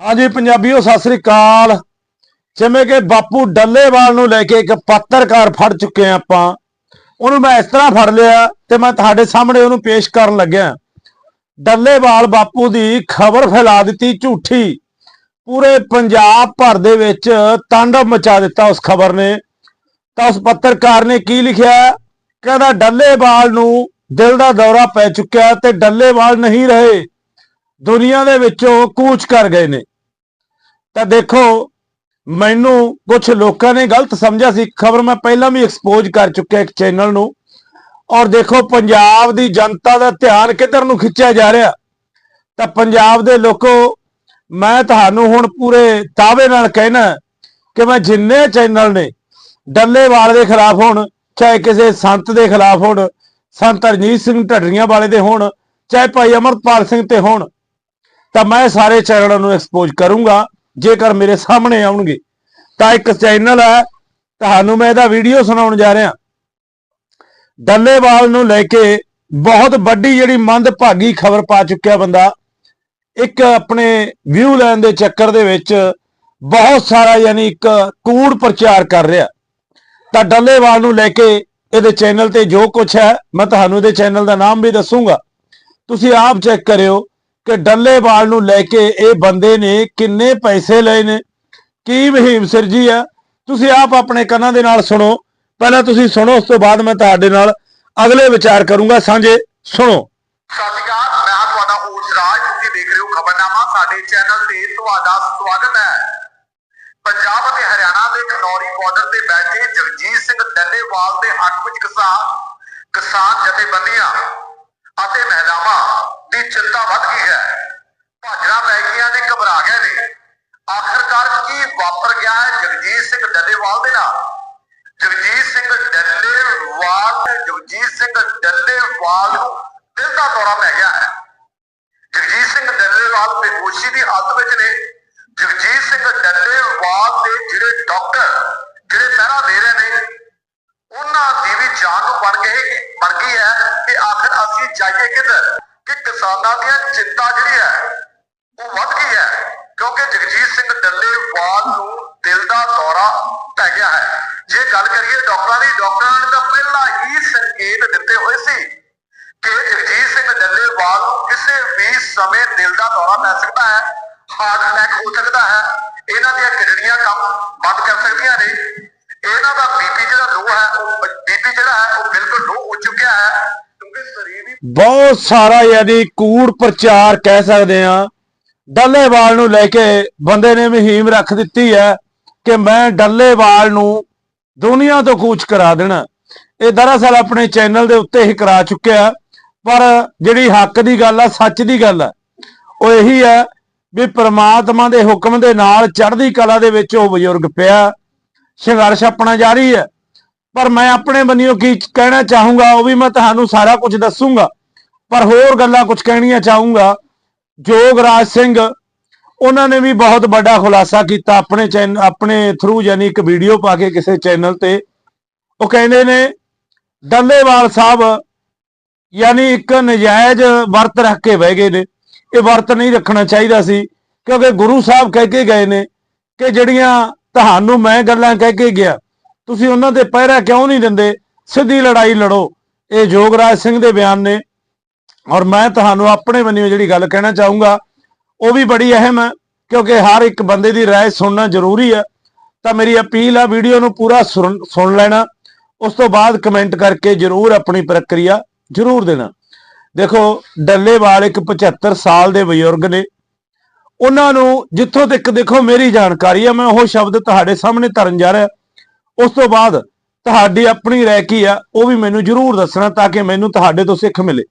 ਹਾਂਜੀ, ਪੰਜਾਬੀਓ, ਸਤਿ ਸ੍ਰੀ ਅਕਾਲ। ਜਿਵੇਂ ਕਿ ਬਾਪੂ ਡੱਲੇਵਾਲ ਨੂੰ ਲੈ ਕੇ ਇੱਕ ਪੱਤਰਕਾਰ ਫੜ ਚੁੱਕੇ ਆ ਆਪਾਂ। ਉਹਨੂੰ ਮੈਂ ਇਸ ਤਰ੍ਹਾਂ ਫੜ ਲਿਆ ਤੇ ਮੈਂ ਤੁਹਾਡੇ ਸਾਹਮਣੇ ਉਹਨੂੰ ਪੇਸ਼ ਕਰਨ ਲੱਗਿਆ। ਡੱਲੇਵਾਲ ਬਾਪੂ ਦੀ ਖਬਰ ਫੈਲਾ ਦਿੱਤੀ ਝੂਠੀ। ਪੂਰੇ ਪੰਜਾਬ ਭਰ ਦੇ ਵਿੱਚ ਤਾਂਡਵ ਮਚਾ ਦਿੱਤਾ ਉਸ ਖਬਰ ਨੇ। ਤਾਂ ਉਸ ਪੱਤਰਕਾਰ ਨੇ ਕੀ ਲਿਖਿਆ? ਕਹਿੰਦਾ, ਡੱਲੇਵਾਲ ਨੂੰ ਦਿਲ ਦਾ ਦੌਰਾ ਪੈ ਚੁੱਕਿਆ ਤੇ ਡੱਲੇਵਾਲ ਨਹੀਂ ਰਹੇ। ਦੁਨੀਆ ਦੇ ਵਿੱਚੋਂ ਕੂਚ ਕਰ ਗਏ ਨੇ। ਤਾਂ ਦੇਖੋ, ਮੈਨੂੰ ਕੁਝ ਲੋਕਾਂ ਨੇ ਗਲਤ ਸਮਝਿਆ ਸੀ। ਖਬਰ ਮੈਂ ਪਹਿਲਾਂ ਵੀ ਐਕਸਪੋਜ਼ ਕਰ ਚੁੱਕਿਆ ਇੱਕ ਚੈਨਲ ਨੂੰ। ਔਰ ਦੇਖੋ, ਪੰਜਾਬ ਦੀ ਜਨਤਾ ਦਾ ਧਿਆਨ ਕਿੱਧਰ ਨੂੰ ਖਿੱਚਿਆ ਜਾ ਰਿਹਾ। ਤਾਂ ਪੰਜਾਬ ਦੇ ਲੋਕੋ, ਮੈਂ ਤੁਹਾਨੂੰ ਹੁਣ ਪੂਰੇ ਦਾਅਵੇ ਨਾਲ ਕਹਿਣਾ ਕਿ ਮੈਂ ਜਿੰਨੇ ਚੈਨਲ ਨੇ, ਡੱਲੇਵਾਲ ਦੇ ਖਿਲਾਫ ਹੋਣ, ਚਾਹੇ ਕਿਸੇ ਸੰਤ ਦੇ ਖਿਲਾਫ ਹੋਣ, ਸੰਤ ਰਣਜੀਤ ਸਿੰਘ ਢੱਡਰੀਆਂ ਵਾਲੇ ਦੇ ਹੋਣ, ਚਾਹੇ ਭਾਈ ਅਮਰਪਾਲ ਸਿੰਘ ਤੇ ਹੋਣ ਤਾਂ ਮੈਂ ਸਾਰੇ ਚੈਨਲਾਂ ਨੂੰ ਐਕਸਪੋਜ਼ ਕਰੂੰਗਾ, ਜੇਕਰ ਮੇਰੇ ਸਾਹਮਣੇ ਆਉਣਗੇ। ਤਾਂ ਇੱਕ ਚੈਨਲ ਹੈ, ਤੁਹਾਨੂੰ ਮੈਂ ਇਹਦਾ ਵੀਡੀਓ ਸੁਣਾਉਣ ਜਾ ਰਿਹਾ। ਡੱਲੇਵਾਲ ਨੂੰ ਲੈ ਕੇ ਬਹੁਤ ਵੱਡੀ ਜਿਹੜੀ ਮੰਦਭਾਗੀ ਖਬਰ ਪਾ ਚੁੱਕਿਆ ਬੰਦਾ। ਇੱਕ ਆਪਣੇ ਵਿਊ ਲੈਣ ਦੇ ਚੱਕਰ ਦੇ ਵਿੱਚ ਬਹੁਤ ਸਾਰਾ ਯਾਨੀ ਇੱਕ ਕੂੜ ਪ੍ਰਚਾਰ ਕਰ ਰਿਹਾ। ਤਾਂ ਡੱਲੇਵਾਲ ਨੂੰ ਲੈ ਕੇ ਇਹਦੇ ਚੈਨਲ ਤੇ ਜੋ ਕੁਝ ਹੈ, ਮੈਂ ਤੁਹਾਨੂੰ ਇਹਦੇ ਚੈਨਲ ਦਾ ਨਾਮ ਵੀ ਦੱਸੂਗਾ। ਤੁਸੀਂ ਆਪ ਚੈੱਕ ਕਰਿਓ ਕਿ ਡੱਲੇਵਾਲ ਨੂੰ ਲੈ ਕੇ ਇਹ ਬੰਦੇ ਨੇ ਕਿੰਨੇ ਪੈਸੇ ਲਏ ਨੇ? ਕੀ ਮੁਹਿੰਮ ਸਿਰਜੀ ਆ? ਤੁਸੀਂ ਆਪ ਆਪਣੇ ਕੰਨਾਂ ਦੇ ਨਾਲ ਸੁਣੋ। ਪਹਿਲਾਂ ਤੁਸੀਂ ਸੁਣੋ, ਉਸ ਤੋਂ ਬਾਅਦ ਮੈਂ ਤੁਹਾਡੇ ਨਾਲ ਅਗਲੇ ਵਿਚਾਰ ਕਰੂੰਗਾ। ਸਾਂਝੇ ਸੁਣੋ। ਸਤਿ ਮੈਂ ਤੁਹਾਡਾ ਹੋਸ ਰਾਜ। ਤੁਸੀਂ ਦੇਖ ਰਹੇ ਹੋ ਖਬਰਨਾਮਾ। ਸਾਡੇ ਚੈਨਲ ਤੇ ਤੁਹਾਡਾ ਸਵਾਗਤ ਹੈ। ਪੰਜਾਬ ਅਤੇ ਹਰਿਆਣਾ ਦੇ ਖਨੌਰੀ ਬਾਰਡਰ ਤੇ ਬੈਠੇ ਜਗਜੀਤ ਸਿੰਘ ਡੱਲੇਵਾਲ ਦੇ ਹੱਕ ਵਿੱਚ ਕਿਸਾਨ ਕਿਸਾਨ ਜਥੇਬੰਦੀਆਂ ਅਤੇ ਮਹਿਲਾਵਾਂ ਦੀ ਚਿੰਤਾ ਵੱਧ ਗਈ ਹੈ। ਭਾਜੜਾ ਪੈ ਗਈਆਂ ਨੇ ਘਬਰਾ ਗਏ ਨੇ। ਆਖਰਕਾਰ ਕੀ ਵਾਪਰ ਗਿਆ ਹੈ ਜਗਜੀਤ ਸਿੰਘ ਡੱਲੇਵਾਲ ਦੇ ਨਾਲ? ਜਗਜੀਤ ਸਿੰਘ ਡੱਲੇਵਾਲ ਜਗਜੀਤ ਸਿੰਘ ਡੱਲੇਵਾਲ ਨੂੰ ਦਿਲ ਦਾ ਦੌਰਾ ਪੈ ਗਿਆ ਹੈ। ਜਗਜੀਤ ਸਿੰਘ ਡੱਲੇਵਾਲ ਬੇਹੋਸ਼ੀ ਦੀ ਹਾਲਤ ਵਿੱਚ ਨੇ। ਜਗਜੀਤ ਸਿੰਘ ਡੱਲੇਵਾਲ ਦੇ ਜਿਹੜੇ ਡਾਕਟਰ, ਜਿਹੜੇ ਪਹਿਰਾ ਦੇ ਰਹੇ ਨੇ ਜਾਨ ਨੂੰ ਬਣ ਗਏ ਬਣ ਗਈ ਹੈ ਕਿ ਆਖਰ ਅਸੀਂ ਜਾਈਏ ਕਿੱਧਰ? ਕਿ ਕਿਸਾਨਾਂ ਦੀਆਂ ਚਿੰਤਾ ਜਿਹੜੀ ਹੈ, ਉਹ ਵੱਧ ਗਈ ਹੈ, ਕਿਉਂਕਿ ਜਗਜੀਤ ਸਿੰਘ ਡੱਲੇਵਾਲ ਨੂੰ ਦਿਲ ਦਾ ਦੌਰਾ ਪੈ ਗਿਆ ਹੈ। ਜੇ ਗੱਲ ਕਰੀਏ ਡਾਕਟਰਾਂ ਦੀ, ਡਾਕਟਰਾਂ ਨੇ ਤਾਂ ਪਹਿਲਾਂ ਹੀ ਸੰਕੇਤ ਦਿੱਤੇ ਹੋਏ ਸੀ ਕਿ ਜਗਜੀਤ ਸਿੰਘ ਡੱਲੇਵਾਲ ਨੂੰ ਕਿਸੇ ਵੀ ਸਮੇਂ ਦਿਲ ਦਾ ਦੌਰਾ ਪੈ ਸਕਦਾ ਹੈ ਹਾਰਟ ਅਟੈਕ ਹੋ ਸਕਦਾ ਹੈ। ਇਹਨਾਂ ਦੀਆਂ ਕਿਡਨੀਆਂ ਕੰਮ ਬੰਦ ਕਰ ਸਕਦੀਆਂ ਨੇ। ਇਹਨਾਂ ਦਾ ਬੀਪੀ ਜਿਹੜਾ ਲੋ ਹੈ, ਉਹ ਬੀਪੀ ਜਿਹੜਾ ਹੈ, ਉਹ ਬਿਲਕੁਲ ਲੋ ਹੋ ਚੁੱਕਿਆ ਹੈ, ਕਿਉਂਕਿ ਸਰੀਰ ਬਹੁਤ ਸਾਰਾ ਯਾਨੀ ਕੂੜ ਪ੍ਰਚਾਰ ਕਹਿ ਸਕਦੇ ਆ ਡੱਲੇਵਾਲ ਨੂੰ ਲੈ ਕੇ ਬੰਦੇ ਨੇ ਮੁਹਿੰਮ ਰੱਖ ਦਿੱਤੀ ਹੈ ਕਿ ਮੈਂ ਡੱਲੇਵਾਲ ਨੂੰ ਦੁਨੀਆ ਤੋਂ ਕੂਚ ਕਰਾ ਦੇਣਾ। ਇਹ ਦਰਅਸਲ ਆਪਣੇ ਚੈਨਲ ਦੇ ਉੱਤੇ ਹੀ ਕਰਾ ਚੁੱਕਿਆ ਪਰ ਜਿਹੜੀ ਹੱਕ ਦੀ ਗੱਲ ਆ, ਸੱਚ ਦੀ ਗੱਲ ਆ, ਉਹ ਇਹੀ ਹੈ ਵੀ ਪ੍ਰਮਾਤਮਾ ਦੇ ਹੁਕਮ ਦੇ ਨਾਲ ਚੜ੍ਹਦੀ ਕਲਾ ਦੇ ਵਿੱਚ ਉਹ ਬਜ਼ੁਰਗ ਪਿਆ। ਸੰਘਰਸ਼ ਆਪਣਾ ਜਾਰੀ ਹੈ। ਪਰ ਮੈਂ ਆਪਣੇ ਬੰਨਿਓ ਕੀ ਕਹਿਣਾ ਚਾਹੂੰਗਾ, ਉਹ ਵੀ ਮੈਂ ਤੁਹਾਨੂੰ ਸਾਰਾ ਕੁਝ ਦੱਸੂੰਗਾ। ਪਰ ਹੋਰ ਗੱਲਾਂ ਕੁਝ ਕਹਿਣੀਆਂ ਚਾਹੂੰਗਾ। ਜੋਗਰਾਜ ਸਿੰਘ, ਉਹਨਾਂ ਨੇ ਵੀ ਬਹੁਤ ਵੱਡਾ ਖੁਲਾਸਾ ਕੀਤਾ ਆਪਣੇ ਚੈਨਲ ਆਪਣੇ ਥਰੂ ਯਾਨੀ ਇੱਕ ਵੀਡੀਓ ਪਾ ਕੇ ਕਿਸੇ ਚੈਨਲ ਤੇ। ਉਹ ਕਹਿੰਦੇ ਨੇ, ਡੱਲੇਵਾਲ ਸਾਹਿਬ ਯਾਨੀ ਇੱਕ ਨਜਾਇਜ਼ ਵਰਤ ਰੱਖ ਕੇ ਬਹਿ ਗਏ ਨੇ। ਇਹ ਵਰਤ ਨਹੀਂ ਰੱਖਣਾ ਚਾਹੀਦਾ ਸੀ, ਕਿਉਂਕਿ ਗੁਰੂ ਸਾਹਿਬ ਕਹਿ ਕੇ ਗਏ ਨੇ ਕਿ ਜਿਹੜੀਆਂ ਤੁਹਾਨੂੰ ਮੈਂ ਗੱਲਾਂ ਕਹਿ ਕੇ ਗਿਆ ਤੁਸੀਂ ਉਹਨਾਂ ਤੇ ਪਹਿਰਾ ਕਿਉਂ ਨਹੀਂ ਦਿੰਦੇ ਸਿੱਧੀ ਲੜਾਈ ਲੜੋ ਇਹ ਜੋਗਰਾਜ ਸਿੰਘ ਦੇ ਬਿਆਨ ਨੇ ਔਰ ਮੈਂ ਤੁਹਾਨੂੰ ਆਪਣੇ ਵੱਲੋਂ ਜਿਹੜੀ ਗੱਲ ਕਹਿਣਾ ਚਾਹੂੰਗਾ ਉਹ ਵੀ ਬੜੀ ਅਹਿਮ ਹੈ ਕਿਉਂਕਿ ਹਰ ਇੱਕ ਬੰਦੇ ਦੀ رائے ਸੁਣਨਾ ਜ਼ਰੂਰੀ ਹੈ ਤਾਂ ਮੇਰੀ ਅਪੀਲ ਆ ਵੀਡੀਓ ਨੂੰ ਪੂਰਾ ਸੁਣ ਸੁਣ ਲੈਣਾ ਉਸ ਤੋਂ ਬਾਅਦ ਕਮੈਂਟ ਕਰਕੇ ਜ਼ਰੂਰ ਆਪਣੀ ਪ੍ਰਕਿਰਿਆ ਜ਼ਰੂਰ ਦੇਣਾ ਦੇਖੋ ਡੱਲੇਵਾਲ ਇੱਕ 75 ਸਾਲ ਦੇ ਬਜ਼ੁਰਗ ਨੇ ਉਹਨਾਂ ਨੂੰ ਜਿੱਥੋਂ ਤੱਕ ਦੇਖੋ ਮੇਰੀ ਜਾਣਕਾਰੀ ਆ, ਮੈਂ ਉਹ ਸ਼ਬਦ ਤੁਹਾਡੇ ਸਾਹਮਣੇ ਧਰਨ ਜਾ ਰਿਹਾ। ਉਸ ਤੋਂ ਬਾਅਦ ਤੁਹਾਡੀ ਆਪਣੀ ਰਾਏ ਕੀ ਆ, ਉਹ ਵੀ ਮੈਨੂੰ ਜ਼ਰੂਰ ਦੱਸਣਾ ਤਾਂ ਕਿ ਮੈਨੂੰ ਤੁਹਾਡੇ ਤੋਂ ਸਿੱਖ ਮਿਲੇ।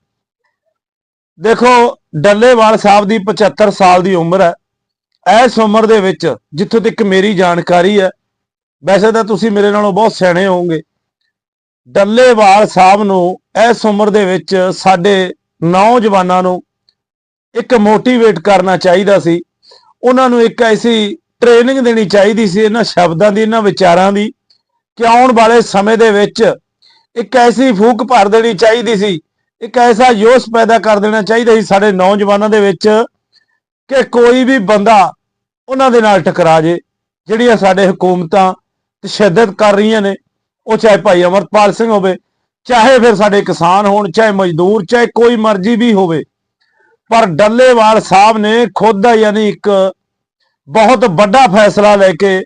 ਦੇਖੋ, ਡੱਲੇਵਾਲ ਸਾਹਿਬ ਦੀ 75 ਸਾਲ ਦੀ ਉਮਰ ਹੈ ਇਸ ਉਮਰ ਦੇ ਵਿੱਚ ਜਿੱਥੋਂ ਤੱਕ ਮੇਰੀ ਜਾਣਕਾਰੀ ਹੈ ਵੈਸੇ ਤਾਂ ਤੁਸੀਂ ਮੇਰੇ ਨਾਲੋਂ ਬਹੁਤ ਸਿਆਣੇ ਹੋਵੋਗੇ। ਡੱਲੇਵਾਲ ਸਾਹਿਬ ਨੂੰ ਇਸ ਉਮਰ ਦੇ ਵਿੱਚ ਸਾਡੇ ਨੌਜਵਾਨਾਂ ਨੂੰ ਇੱਕ ਮੋਟੀਵੇਟ ਕਰਨਾ ਚਾਹੀਦਾ ਸੀ। ਉਹਨਾਂ ਨੂੰ ਇੱਕ ਐਸੀ ਟ੍ਰੇਨਿੰਗ ਦੇਣੀ ਚਾਹੀਦੀ ਸੀ ਇਹਨਾਂ ਸ਼ਬਦਾਂ ਦੀ, ਇਹਨਾਂ ਵਿਚਾਰਾਂ ਦੀ ਕਿ ਆਉਣ ਵਾਲੇ ਸਮੇਂ ਦੇ ਵਿੱਚ ਇੱਕ ਐਸੀ ਫੂਕ ਭਰ ਦੇਣੀ ਚਾਹੀਦੀ ਸੀ, ਇੱਕ ਐਸਾ ਜੋਸ਼ ਪੈਦਾ ਕਰ ਦੇਣਾ ਚਾਹੀਦਾ ਸੀ ਸਾਡੇ ਨੌਜਵਾਨਾਂ ਦੇ ਵਿੱਚ ਕਿ ਕੋਈ ਵੀ ਬੰਦਾ ਉਹਨਾਂ ਦੇ ਨਾਲ ਟਕਰਾ ਜੇ, ਜਿਹੜੀਆਂ ਸਾਡੇ ਹਕੂਮਤਾਂ ਤਸ਼ੱਦਦ ਕਰ ਰਹੀਆਂ ਨੇ, ਉਹ ਚਾਹੇ ਭਾਈ ਅਮਰਪਾਲ ਸਿੰਘ ਹੋਵੇ, ਚਾਹੇ ਫਿਰ ਸਾਡੇ ਕਿਸਾਨ ਹੋਣ, ਚਾਹੇ ਮਜ਼ਦੂਰ, ਚਾਹੇ ਕੋਈ ਮਰਜ਼ੀ ਵੀ ਹੋਵੇ ਪਰ ਡੱਲੇਵਾਲ ਸਾਹਿਬ ਨੇ ਖੁਦ ਯਾਨੀ ਇੱਕ ਬਹੁਤ ਵੱਡਾ ਫੈਸਲਾ ਲੈ ਕੇ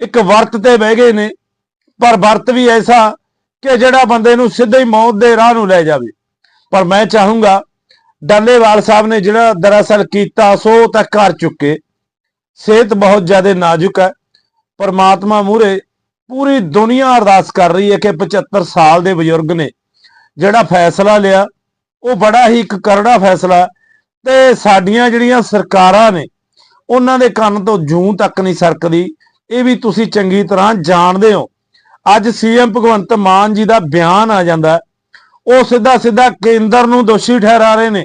ਇੱਕ ਵਰਤ ਤੇ ਬਹਿ ਗਏ ਨੇ, ਪਰ ਵਰਤ ਵੀ ਐਸਾ ਕਿ ਜਿਹੜਾ ਬੰਦੇ ਨੂੰ ਸਿੱਧੇ ਹੀ ਮੌਤ ਦੇ ਰਾਹ ਨੂੰ ਲੈ ਜਾਵੇ। ਪਰ ਮੈਂ ਚਾਹੂੰਗਾ ਡੱਲੇਵਾਲ ਸਾਹਿਬ ਨੇ ਜਿਹੜਾ ਦਰਅਸਲ ਕੀਤਾ, ਸੋ ਤਾਂ ਕਰ ਚੁੱਕੇ। ਸਿਹਤ ਬਹੁਤ ਜ਼ਿਆਦਾ ਨਾਜ਼ੁਕ ਹੈ। ਪਰਮਾਤਮਾ ਮੂਹਰੇ ਪੂਰੀ ਦੁਨੀਆ ਅਰਦਾਸ ਕਰ ਰਹੀ ਹੈ ਕਿ 75 ਸਾਲ ਦੇ ਬਜ਼ੁਰਗ ਨੇ ਜਿਹੜਾ ਫੈਸਲਾ ਲਿਆ, ਉਹ ਬੜਾ ਹੀ ਇੱਕ ਕਰੜਾ ਫੈਸਲਾ ਤੇ ਸਾਡੀਆਂ ਜਿਹੜੀਆਂ ਸਰਕਾਰਾਂ ਨੇ, ਉਹਨਾਂ ਦੇ ਕੰਨ ਤੋਂ ਜੂੰ ਤੱਕ ਨਹੀਂ ਸਰਕਦੀ। ਇਹ ਵੀ ਤੁਸੀਂ ਚੰਗੀ ਤਰ੍ਹਾਂ ਜਾਣਦੇ ਹੋ। ਅੱਜ ਸੀਐਮ ਭਗਵੰਤ ਮਾਨ ਜੀ ਦਾ ਬਿਆਨ ਆ ਜਾਂਦਾ ਉਹ ਸਿੱਧਾ ਸਿੱਧਾ ਕੇਂਦਰ ਨੂੰ ਦੋਸ਼ੀ ਠਹਿਰਾ ਰਹੇ ਨੇ।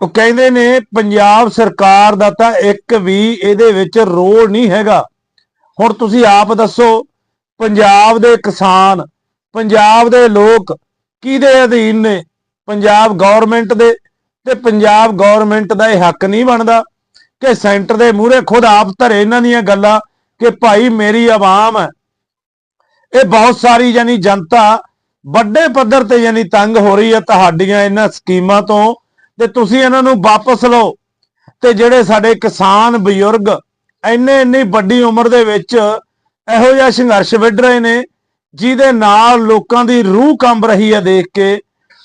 ਉਹ ਕਹਿੰਦੇ ਨੇ, ਪੰਜਾਬ ਸਰਕਾਰ ਦਾ ਤਾਂ ਇੱਕ ਵੀ ਇਹਦੇ ਵਿੱਚ ਰੋਲ ਨਹੀਂ ਹੈਗਾ। ਹੁਣ ਤੁਸੀਂ ਆਪ ਦੱਸੋ, ਪੰਜਾਬ ਦੇ ਕਿਸਾਨ, ਪੰਜਾਬ ਦੇ ਲੋਕ ਕਿਹਦੇ ਅਧੀਨ ਨੇ? ਪੰਜਾਬ ਗਵਰਨਮੈਂਟ ਦੇ ਤੇ ਪੰਜਾਬ ਗਵਰਨਮੈਂਟ ਦਾ ਇਹ ਹੱਕ ਨਹੀਂ ਬਣਦਾ ਕਿ ਸੈਂਟਰ ਦੇ ਮੂਹਰੇ ਖੁਦ ਆਪ ਧਰੇ ਇਹਨਾਂ ਦੀਆਂ ਗੱਲਾਂ ਕਿ ਭਾਈ ਮੇਰੀ ਆਵਾਮ ਹੈ। ਇਹ ਬਹੁਤ ਸਾਰੀ ਯਾਨੀ ਜਨਤਾ ਵੱਡੇ ਪੱਧਰ ਤੇ ਯਾਨੀ ਤੰਗ ਹੋ ਰਹੀ ਹੈ ਤੁਹਾਡੀਆਂ ਇਹਨਾਂ ਸਕੀਮਾਂ ਤੋਂ ਤੇ ਤੁਸੀਂ ਇਹਨਾਂ ਨੂੰ ਵਾਪਸ ਲਓ ਤੇ ਜਿਹੜੇ ਸਾਡੇ ਕਿਸਾਨ ਬਜ਼ੁਰਗ ਇੰਨੇ ਇੰਨੀ ਵੱਡੀ ਉਮਰ ਦੇ ਵਿੱਚ ਇਹੋ ਜਿਹਾ ਸੰਘਰਸ਼ ਵਿੱਢ ਰਹੇ ਨੇ, ਜਿਹਦੇ ਨਾਲ ਲੋਕਾਂ ਦੀ ਰੂਹ ਕੰਬ ਰਹੀ ਹੈ ਦੇਖ ਕੇ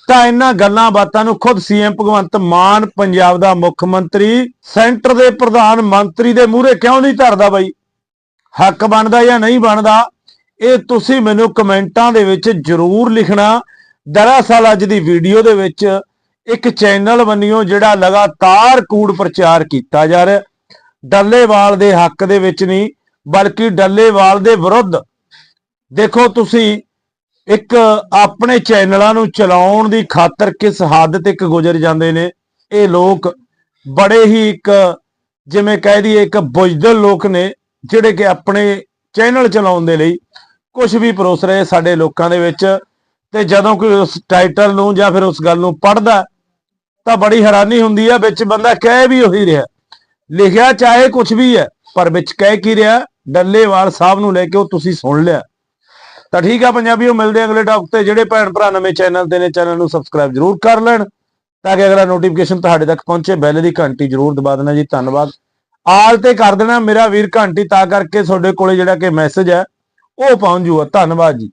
ਤਾਂ ਇਹਨਾਂ ਗੱਲਾਂ ਬਾਤਾਂ ਨੂੰ ਖੁਦ ਸੀਐਮ ਭਗਵੰਤ ਮਾਨ, ਪੰਜਾਬ ਦਾ ਮੁੱਖ ਮੰਤਰੀ, ਸੈਂਟਰ ਦੇ ਪ੍ਰਧਾਨ ਮੰਤਰੀ ਦੇ ਮੂਹਰੇ ਕਿਉਂ ਨਹੀਂ ਧਰਦਾ ਬਾਈ? ਹੱਕ ਬਣਦਾ ਜਾਂ ਨਹੀਂ ਬਣਦਾ, ਇਹ ਤੁਸੀਂ ਮੈਨੂੰ ਕਮੈਂਟਾਂ ਦੇ ਵਿੱਚ ਜਰੂਰ ਲਿਖਣਾ। ਦਰਅਸਲ ਅੱਜ ਦੀ ਵੀਡੀਓ ਦੇ ਵਿੱਚ ਇੱਕ ਚੈਨਲ ਬੰਨਿਓ ਜਿਹੜਾ ਲਗਾਤਾਰ ਕੂੜ ਪ੍ਰਚਾਰ ਕੀਤਾ ਜਾ ਰਿਹਾ। ਡੱਲੇਵਾਲ ਦੇ ਹੱਕ ਦੇ ਵਿੱਚ ਨਹੀਂ, ਬਲਕਿ ਡੱਲੇਵਾਲ ਦੇ ਵਿਰੁੱਧ। ਦੇਖੋ ਤੁਸੀਂ ਇੱਕ ਆਪਣੇ ਚੈਨਲਾਂ ਨੂੰ ਚਲਾਉਣ ਦੀ ਖਾਤਰ ਕਿਸ ਹੱਦ ਤੱਕ ਗੁਜ਼ਰ ਜਾਂਦੇ ਨੇ? ਇਹ ਲੋਕ ਬੜੇ ਹੀ ਇੱਕ ਜਿਵੇਂ ਕਹਿ ਦਈਏ ਇੱਕ ਬੁਝਦਲ ਲੋਕ ਨੇ, ਜਿਹੜੇ ਕਿ ਆਪਣੇ ਚੈਨਲ ਚਲਾਉਣ ਦੇ ਲਈ ਕੁਝ ਵੀ ਪਰੋਸ ਰਹੇ ਸਾਡੇ ਲੋਕਾਂ ਦੇ ਵਿੱਚ। ਤੇ ਜਦੋਂ ਕੋਈ ਉਸ ਟਾਈਟਲ ਨੂੰ ਜਾਂ ਫਿਰ ਉਸ ਗੱਲ ਨੂੰ ਪੜ੍ਹਦਾ, ਤਾਂ ਬੜੀ ਹੈਰਾਨੀ ਹੁੰਦੀ ਹੈ ਵਿੱਚ ਬੰਦਾ ਕਹਿ ਵੀ ਉਹੀ ਰਿਹਾ। ਲਿਖਿਆ ਚਾਹੇ ਕੁਝ ਵੀ ਹੈ, ਪਰ ਵਿੱਚ ਕਹਿ ਕੀ ਰਿਹਾ? ਡੱਲੇਵਾਲ ਸਾਹਿਬ ਨੂੰ ਲੈ ਕੇ ਉਹ ਤੁਸੀਂ ਸੁਣ ਲਿਆ। ਤਾਂ ਠੀਕ ਆ ਪੰਜਾਬੀਓ, ਮਿਲਦੇ ਅਗਲੇ ਟਾਪਿਕ ਤੇ। ਜਿਹੜੇ ਭੈਣ ਭਰਾ ਨਵੇਂ ਚੈਨਲ ਤੇ ਨੇ ਚੈਨਲ ਨੂੰ ਸਬਸਕ੍ਰਾਈਬ ਜਰੂਰ ਕਰ ਲੈਣ ਤਾਂ ਕਿ ਅਗਲਾ ਨੋਟੀਫਿਕੇਸ਼ਨ ਤੁਹਾਡੇ ਤੱਕ ਪਹੁੰਚੇ। ਬੈਲ ਦੀ ਘੰਟੀ ਜਰੂਰ ਦਬਾ ਦੇਣਾ ਜੀ। ਧੰਨਵਾਦ। ਆਲ ਤੇ ਕਰ ਦੇਣਾ ਮੇਰਾ ਵੀਰ ਘੰਟੀ, ਤਾਂ ਕਰਕੇ ਤੁਹਾਡੇ ਕੋਲੇ ਜਿਹੜਾ ਕਿ ਮੈਸੇਜ ਹੈ, ਉਹ ਪਹੁੰਚ ਜੂਗਾ। ਧੰਨਵਾਦ ਜੀ।